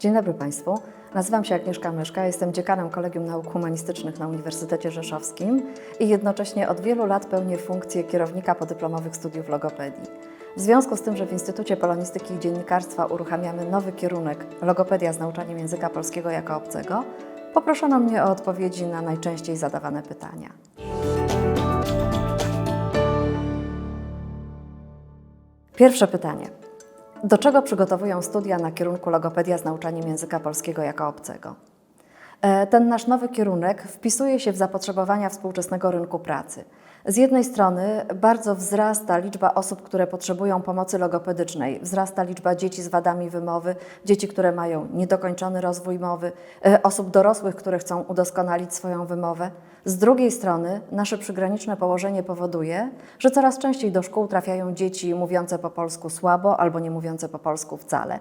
Dzień dobry Państwu. Nazywam się Agnieszka Myszka, jestem dziekanem Kolegium Nauk Humanistycznych na Uniwersytecie Rzeszowskim i jednocześnie od wielu lat pełnię funkcję kierownika podyplomowych studiów logopedii. W związku z tym, że w Instytucie Polonistyki i Dziennikarstwa uruchamiamy nowy kierunek logopedia z nauczaniem języka polskiego jako obcego, poproszono mnie o odpowiedzi na najczęściej zadawane pytania. Pierwsze pytanie. Do czego przygotowują studia na kierunku logopedia z nauczaniem języka polskiego jako obcego? E, Ten nasz nowy kierunek wpisuje się w zapotrzebowania współczesnego rynku pracy. Z jednej strony bardzo wzrasta liczba osób, które potrzebują pomocy logopedycznej, wzrasta liczba dzieci z wadami wymowy, dzieci, które mają niedokończony rozwój mowy, e, osób dorosłych, które chcą udoskonalić swoją wymowę. Z drugiej strony nasze przygraniczne położenie powoduje, że coraz częściej do szkół trafiają dzieci mówiące po polsku słabo albo nie mówiące po polsku wcale.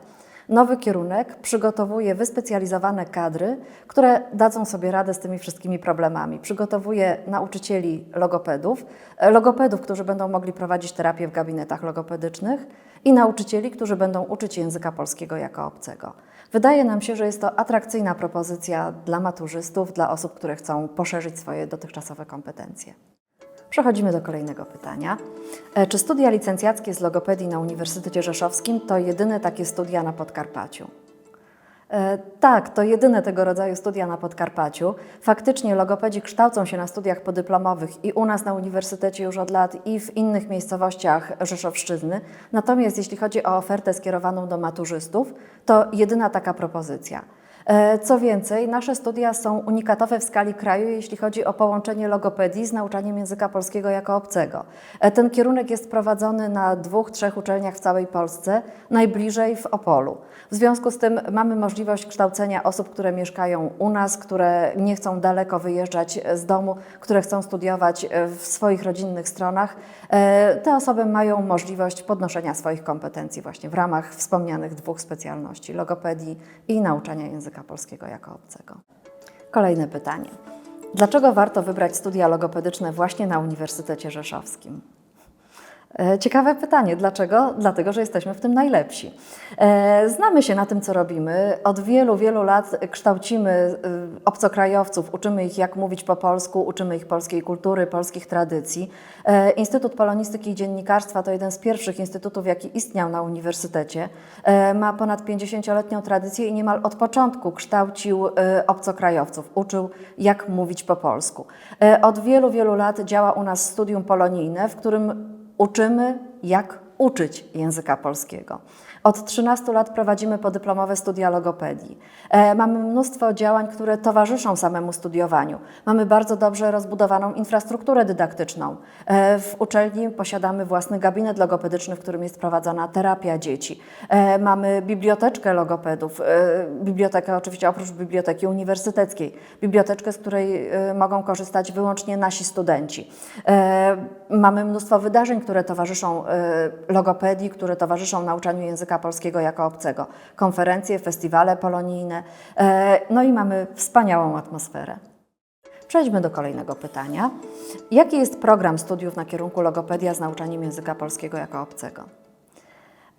Nowy kierunek przygotowuje wyspecjalizowane kadry, które dadzą sobie radę z tymi wszystkimi problemami. Przygotowuje nauczycieli logopedów, e, logopedów, którzy będą mogli prowadzić terapię w gabinetach logopedycznych i nauczycieli, którzy będą uczyć języka polskiego jako obcego. Wydaje nam się, że jest to atrakcyjna propozycja dla maturzystów, dla osób, które chcą poszerzyć swoje dotychczasowe kompetencje. Przechodzimy do kolejnego pytania. E, Czy studia licencjackie z logopedii na Uniwersytecie Rzeszowskim to jedyne takie studia na Podkarpaciu? E, Tak, to jedyne tego rodzaju studia na Podkarpaciu. Faktycznie logopedzi kształcą się na studiach podyplomowych i u nas na uniwersytecie już od lat i w innych miejscowościach Rzeszowszczyzny. Natomiast jeśli chodzi o ofertę skierowaną do maturzystów, to jedyna taka propozycja. E, Co więcej, nasze studia są unikatowe w skali kraju, jeśli chodzi o połączenie logopedii z nauczaniem języka polskiego jako obcego. E, Ten kierunek jest prowadzony na dwóch, trzech uczelniach w całej Polsce, najbliżej w Opolu. W związku z tym mamy możliwość kształcenia osób, które mieszkają u nas, które nie chcą daleko wyjeżdżać z domu, które chcą studiować w swoich rodzinnych stronach. E, Te osoby mają możliwość podnoszenia swoich kompetencji właśnie w ramach wspomnianych dwóch specjalności logopedii i nauczania języka polskiego jako obcego. Kolejne pytanie. Dlaczego warto wybrać studia logopedyczne właśnie na Uniwersytecie Rzeszowskim? E, Ciekawe pytanie. Dlaczego? Dlatego, że jesteśmy w tym najlepsi. E, Znamy się na tym, co robimy. Od wielu, wielu lat kształcimy y, obcokrajowców, uczymy ich, jak mówić po polsku, uczymy ich polskiej kultury, polskich tradycji. E, Instytut Polonistyki i Dziennikarstwa to jeden z pierwszych instytutów, jaki istniał na uniwersytecie. E, Ma ponad 50-letnią tradycję i niemal od początku kształcił e, obcokrajowców, uczył, jak mówić po polsku. E, Od wielu, wielu lat działa u nas studium polonijne, w którym uczymy, jak uczyć języka polskiego. Od 13 lat prowadzimy podyplomowe studia logopedii. E, mamy mnóstwo działań, które towarzyszą samemu studiowaniu. Mamy bardzo dobrze rozbudowaną infrastrukturę dydaktyczną. E, w uczelni posiadamy własny gabinet logopedyczny, w którym jest prowadzona terapia dzieci. E, mamy biblioteczkę logopedów, bibliotekę oczywiście oprócz biblioteki uniwersyteckiej, biblioteczkę, z której mogą korzystać wyłącznie nasi studenci. Mamy mnóstwo wydarzeń, które towarzyszą logopedii, które towarzyszą nauczaniu języka polskiego jako obcego. Konferencje, festiwale polonijne, e, no i mamy wspaniałą atmosferę. Przejdźmy do kolejnego pytania. Jaki jest program studiów na kierunku logopedia z nauczaniem języka polskiego jako obcego?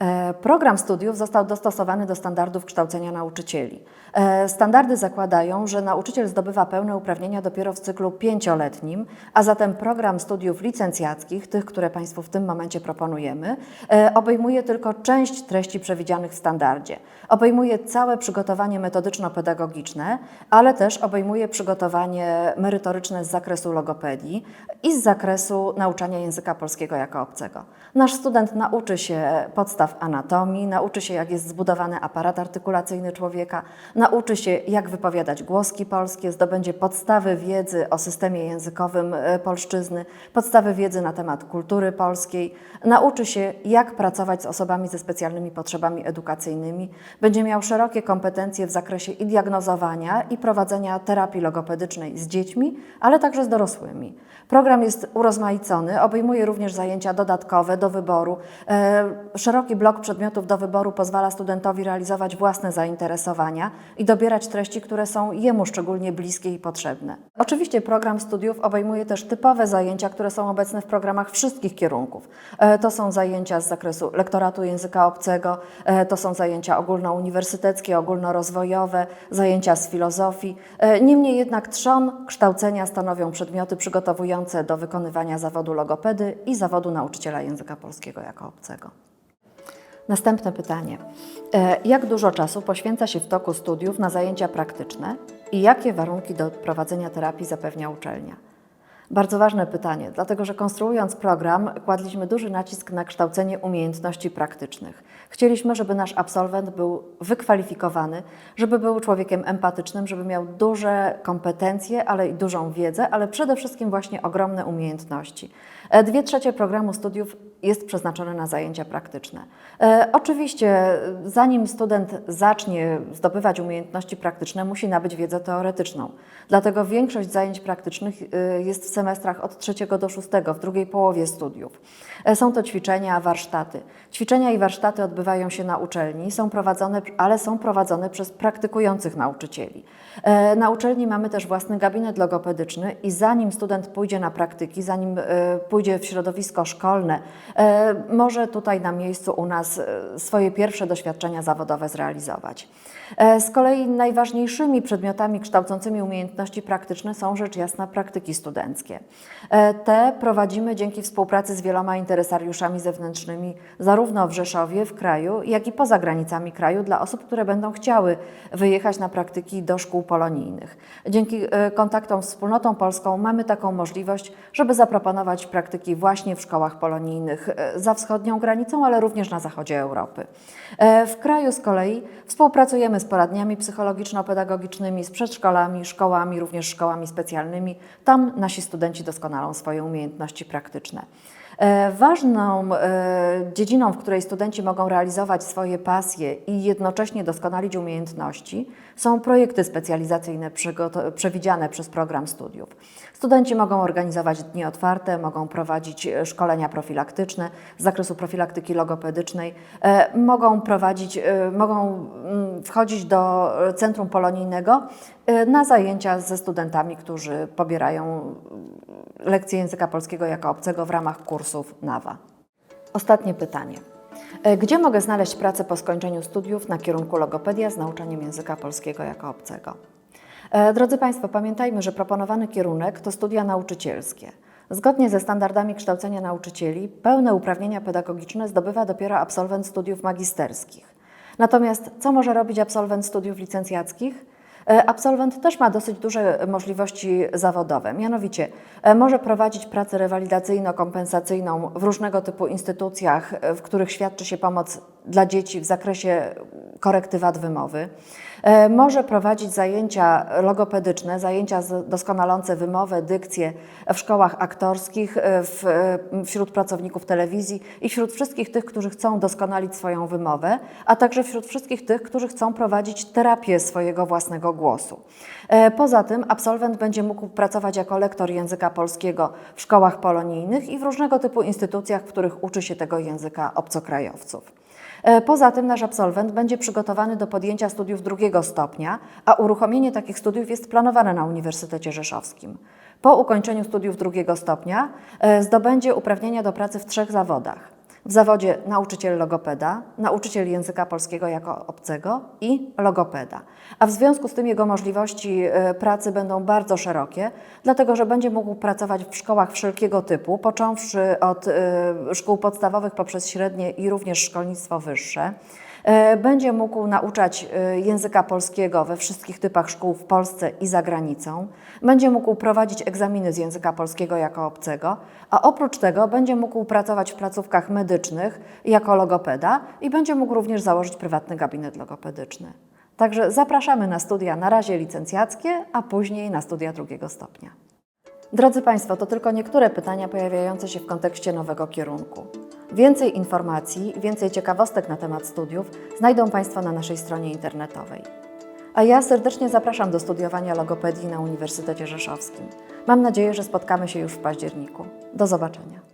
E, Program studiów został dostosowany do standardów kształcenia nauczycieli. E, Standardy zakładają, że nauczyciel zdobywa pełne uprawnienia dopiero w cyklu pięcioletnim, a zatem program studiów licencjackich, tych, które Państwu w tym momencie proponujemy, e, obejmuje tylko część treści przewidzianych w standardzie. Obejmuje całe przygotowanie metodyczno-pedagogiczne, ale też obejmuje przygotowanie merytoryczne z zakresu logopedii i z zakresu nauczania języka polskiego jako obcego. Nasz student nauczy się podstaw anatomii, nauczy się, jak jest zbudowany aparat artykulacyjny człowieka, nauczy się, jak wypowiadać głoski polskie, zdobędzie podstawy wiedzy o systemie językowym e, polszczyzny, podstawy wiedzy na temat kultury polskiej, nauczy się, jak pracować z osobami ze specjalnymi potrzebami edukacyjnymi, będzie miał szerokie kompetencje w zakresie i diagnozowania, i prowadzenia terapii logopedycznej z dziećmi, ale także z dorosłymi. Program jest urozmaicony, obejmuje również zajęcia dodatkowe do wyboru, e, szeroki blok przedmiotów do wyboru pozwala studentowi realizować własne zainteresowania i dobierać treści, które są jemu szczególnie bliskie i potrzebne. Oczywiście program studiów obejmuje też typowe zajęcia, które są obecne w programach wszystkich kierunków. E, To są zajęcia z zakresu lektoratu języka obcego, e, to są zajęcia ogólnouniwersyteckie, ogólnorozwojowe, zajęcia z filozofii. E, Niemniej jednak trzon kształcenia stanowią przedmioty przygotowujące do wykonywania zawodu logopedy i zawodu nauczyciela języka polskiego jako obcego. Następne pytanie. E, Jak dużo czasu poświęca się w toku studiów na zajęcia praktyczne i jakie warunki do prowadzenia terapii zapewnia uczelnia? Bardzo ważne pytanie, dlatego że konstruując program, kładliśmy duży nacisk na kształcenie umiejętności praktycznych. Chcieliśmy, żeby nasz absolwent był wykwalifikowany, żeby był człowiekiem empatycznym, żeby miał duże kompetencje, ale i dużą wiedzę, ale przede wszystkim właśnie ogromne umiejętności. E, Dwie trzecie programu studiów jest przeznaczone na zajęcia praktyczne. E, oczywiście, zanim student zacznie zdobywać umiejętności praktyczne, musi nabyć wiedzę teoretyczną. Dlatego większość zajęć praktycznych e, jest w semestrach od trzeciego do szóstego, w drugiej połowie studiów. E, są to ćwiczenia, warsztaty. Ćwiczenia i warsztaty odbywają się na uczelni, są prowadzone, ale są prowadzone przez praktykujących nauczycieli. E, Na uczelni mamy też własny gabinet logopedyczny i zanim student pójdzie na praktyki, zanim e, pójdzie w środowisko szkolne, e, może tutaj na miejscu u nas e, swoje pierwsze doświadczenia zawodowe zrealizować. E, Z kolei najważniejszymi przedmiotami kształcącymi umiejętności praktyczne są rzecz jasna praktyki studenckie. Te prowadzimy dzięki współpracy z wieloma interesariuszami zewnętrznymi, zarówno w Rzeszowie, w kraju, jak i poza granicami kraju, dla osób, które będą chciały wyjechać na praktyki do szkół polonijnych. Dzięki kontaktom z wspólnotą polską mamy taką możliwość, żeby zaproponować praktyki właśnie w szkołach polonijnych e, za wschodnią granicą, ale również na zachodzie Europy. E, W kraju z kolei współpracujemy z poradniami psychologiczno-pedagogicznymi, z przedszkolami, szkołami, również szkołami specjalnymi. Tam nasi studenci doskonalą swoje umiejętności praktyczne. E, Ważną e, dziedziną, w której studenci mogą realizować swoje pasje i jednocześnie doskonalić umiejętności, są projekty specjalizacyjne przewidziane przez program studiów. Studenci mogą organizować dni otwarte, mogą prowadzić e, szkolenia profilaktyczne z zakresu profilaktyki logopedycznej, mogą prowadzić, mogą mm, wchodzić do centrum polonijnego na zajęcia ze studentami, którzy pobierają lekcje języka polskiego jako obcego w ramach kursów NAWA. Ostatnie pytanie. E, Gdzie mogę znaleźć pracę po skończeniu studiów na kierunku logopedia z nauczaniem języka polskiego jako obcego? E, Drodzy Państwo, pamiętajmy, że proponowany kierunek to studia nauczycielskie. Zgodnie ze standardami kształcenia nauczycieli, pełne uprawnienia pedagogiczne zdobywa dopiero absolwent studiów magisterskich. Natomiast co może robić absolwent studiów licencjackich? E, Absolwent też ma dosyć duże możliwości zawodowe. Mianowicie e, może prowadzić pracę rewalidacyjno-kompensacyjną w różnego typu instytucjach, e, w których świadczy się pomoc dla dzieci w zakresie korekty wad wymowy. E, Może prowadzić zajęcia logopedyczne, zajęcia doskonalące wymowę, dykcję w szkołach aktorskich, e, w, e, wśród pracowników telewizji i wśród wszystkich tych, którzy chcą doskonalić swoją wymowę, a także wśród wszystkich tych, którzy chcą prowadzić terapię swojego własnego głosu. Poza tym absolwent będzie mógł pracować jako lektor języka polskiego w szkołach polonijnych i w różnego typu instytucjach, w których uczy się tego języka obcokrajowców. E, Poza tym nasz absolwent będzie przygotowany do podjęcia studiów drugiego stopnia, a uruchomienie takich studiów jest planowane na Uniwersytecie Rzeszowskim. Po ukończeniu studiów drugiego stopnia e, zdobędzie uprawnienia do pracy w trzech zawodach. W zawodzie nauczyciel logopeda, nauczyciel języka polskiego jako obcego i logopeda. A w związku z tym jego możliwości e, pracy będą bardzo szerokie, dlatego że będzie mógł pracować w szkołach wszelkiego typu, począwszy od e, szkół podstawowych poprzez średnie i również szkolnictwo wyższe. E, Będzie mógł nauczać e, języka polskiego we wszystkich typach szkół w Polsce i za granicą. Będzie mógł prowadzić egzaminy z języka polskiego jako obcego, a oprócz tego będzie mógł pracować w placówkach medycznych jako logopeda i będzie mógł również założyć prywatny gabinet logopedyczny. Także zapraszamy na studia na razie licencjackie, a później na studia drugiego stopnia. Drodzy Państwo, to tylko niektóre pytania pojawiające się w kontekście nowego kierunku. Więcej informacji, więcej ciekawostek na temat studiów znajdą Państwo na naszej stronie internetowej. A ja serdecznie zapraszam do studiowania logopedii na Uniwersytecie Rzeszowskim. Mam nadzieję, że spotkamy się już w październiku. Do zobaczenia.